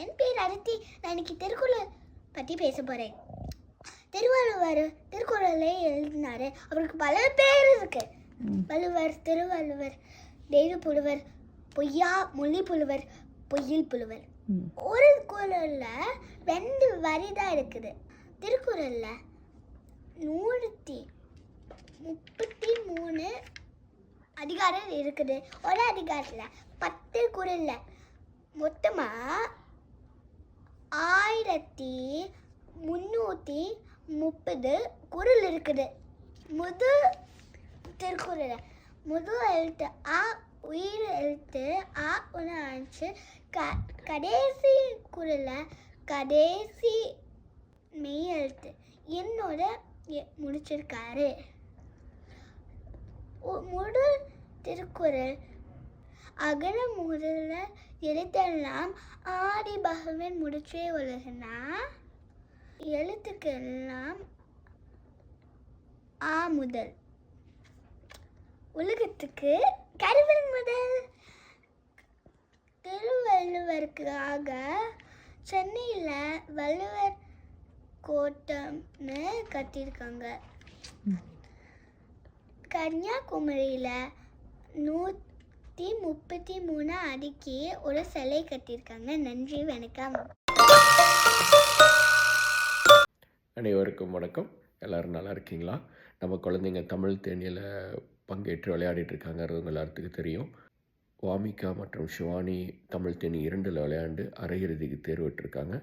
என் பேர் அருத்தி. நான் இன்னைக்கு திருக்குறள் பற்றி பேச போகிறேன் திருவள்ளுவர் திருக்குறளை எழுதினாரு. அவருக்கு பல பேர் இருக்கு. வள்ளுவர் திருவள்ளுவர் தெய்வ புலவர் பொய்யா மொழி புலவர் பொய்யில் புலவர். ஒரு குறள்ல ரெண்டு வரி தான் இருக்குது. திருக்குறள்ல நூற்றி முப்பத்தி மூணு அதிகாரம் இருக்குது. ஒரு அதிகாரத்தில் பத்து குறள்ல மொத்தமா ஆயிரத்தி முந்நூற்றி முப்பது குறள் இருக்குது. முதல் திருக்குறள் முதல் எழுத்து ஆ உயிர் எழுத்து ஆ ஒன்று ஆச்சு க கடைசி குறளில் கடைசி மெய் எழுத்து. என்னோட எ- முடிச்சிருக்காரு. ஒ- முதல் திருக்குறள் அகர முதல எழுத்தெல்லாம் ஆதி பகவன் முடிச்சே உலகனா எழுத்துக்கெல்லாம் ஆ முதல். உலகத்துக்கு கடவுள் முதல். திருவள்ளுவருக்காக சென்னையில் வள்ளுவர் கோட்டம்னு கட்டியிருக்காங்க கன்னியாகுமரியில் நூற்றி முப்பத்தி மூணு அடிக்கு ஒரு சிலை கட்டியிருக்காங்க. நன்றி வணக்கம். அனைவருக்கும் வணக்கம். எல்லோரும் நல்லா இருக்கீங்களா? நம்ம குழந்தைங்க தமிழ் தேனியில் பங்கேற்று விளையாடிட்டு இருக்காங்கிறது எல்லாத்துக்கும் தெரியும். வாமிகா மற்றும் ஷிவானி தமிழ் தேனி இரண்டில் விளையாண்டு அரையிறுதிக்கு தேர்விட்டிருக்காங்க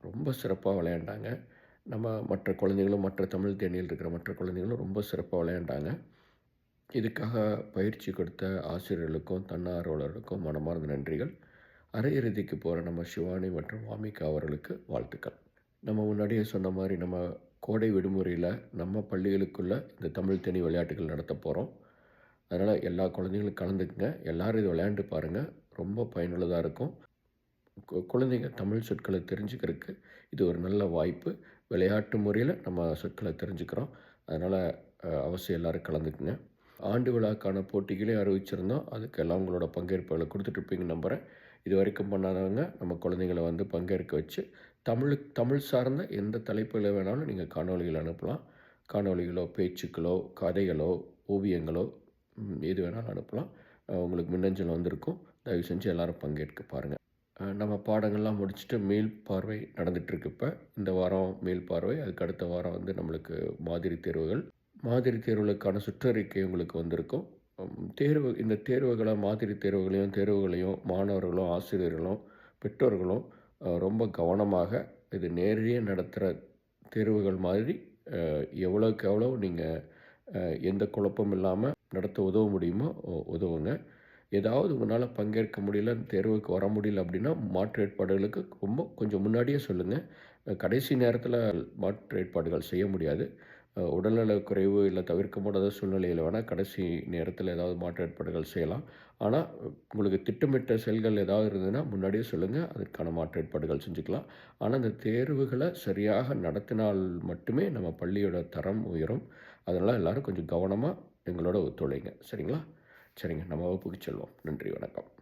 ரொம்ப சிறப்பாக விளையாண்டாங்க. நம்ம மற்ற குழந்தைகளும் மற்ற தமிழ் தேனியில் இருக்கிற மற்ற குழந்தைகளும் ரொம்ப சிறப்பாக விளையாண்டாங்க. இதுக்காக பயிற்சி கொடுத்த ஆசிரியர்களுக்கும் தன்னார்வலர்களுக்கும் மனமார்ந்த நன்றிகள். அரையிறுதிக்கு போகிற நம்ம சிவானி மற்றும் வாமிகா அவர்களுக்கு வாழ்த்துக்கள். நம்ம முன்னாடியே சொன்ன மாதிரி நம்ம கோடை விடுமுறையில் நம்ம பள்ளிகளுக்குள்ளே இந்த தமிழ் தேனி விளையாட்டுகள் நடத்த போகிறோம் அதனால் எல்லா குழந்தைங்களும் கலந்துக்குங்க. எல்லாரும் இது விளையாண்டு பாருங்கள் ரொம்ப பயனுள்ளதாக இருக்கும். கு- குழந்தைங்க தமிழ் சொற்களை தெரிஞ்சுக்கிறதுக்கு இது ஒரு நல்ல வாய்ப்பு. விளையாட்டு முறையில் நம்ம சொற்களை தெரிஞ்சுக்கிறோம். அதனால் அவசியம் எல்லாரும் கலந்துக்குங்க. ஆண்டு விழாக்கான போட்டிகளையும் அறிவிச்சிருந்தோம். அதுக்கெல்லாம் உங்களோட பங்கேற்புகளை கொடுத்துட்ருப்பீங்கன்னு நம்புகிறேன் இது வரைக்கும் பண்ணாதவங்க நம்ம குழந்தைங்களை வந்து பங்கேற்க வச்சு தமிழ் தமிழ் சார்ந்த எந்த தலைப்பில் வேணாலும் நீங்கள் காணொளிகள் அனுப்பலாம். காணொளிகளோ பேச்சுக்களோ கதைகளோ ஓவியங்களோ எது வேணாலும் அனுப்பலாம். உங்களுக்கு மின்னஞ்சல் வந்திருக்கும். தயவு செஞ்சு எல்லோரும் பங்கேற்க பாருங்கள் நம்ம பாடங்கள்லாம் முடிச்சுட்டு மேல் பார்வை நடந்துகிட்ருக்கு இப்போ. இந்த வாரம் மேல் பார்வை அதுக்கு அடுத்த வாரம் வந்து நம்மளுக்கு மாதிரி தேர்வுகள். மாதிரி தேர்வுகளுக்கான சுற்றறிக்கை உங்களுக்கு வந்திருக்கும். தேர்வு இந்த தேர்வுகளை மாதிரி தேர்வுகளையும் தேர்வுகளையும் மாணவர்களும் ஆசிரியர்களும் பெற்றோர்களும் ரொம்ப கவனமாக இது நேரடியாக நடத்துகிற தேர்வுகள் மாதிரி எவ்வளோக்கு எவ்வளோ நீங்கள் எந்த குழப்பம் இல்லாமல் நடத்த உதவ முடியுமோ உதவுங்க. ஏதாவது உங்களால் பங்கேற்க முடியல தேர்வுக்கு வர முடியல அப்படின்னா மாற்று ஏற்பாடுகளுக்கு ரொம்ப கொஞ்சம் முன்னாடியே சொல்லுங்கள் கடைசி நேரத்தில் மாற்று ஏற்பாடுகள் செய்ய முடியாது. உடல்நல குறைவு இல்லை தவிர்க்க முடியாத சூழ்நிலையில் வேணால் கடைசி நேரத்தில் ஏதாவது மாற்று ஏற்பாடுகள் செய்யலாம். ஆனால் உங்களுக்கு திட்டமிட்ட செயல்கள் ஏதாவது இருந்ததுன்னா முன்னாடியே சொல்லுங்கள் அதற்கான மாற்று ஏற்பாடுகள் செஞ்சுக்கலாம். ஆனால் அந்த தேர்வுகளை சரியாக நடத்தினால் மட்டுமே நம்ம பள்ளியோட தரம் உயரும். அதனால் எல்லாரும் கொஞ்சம் கவனமாக எங்களோட ஒத்துழைங்க. சரிங்களா? சரிங்க. நம்ம வகுப்புக்கு செல்வோம். நன்றி. வணக்கம்.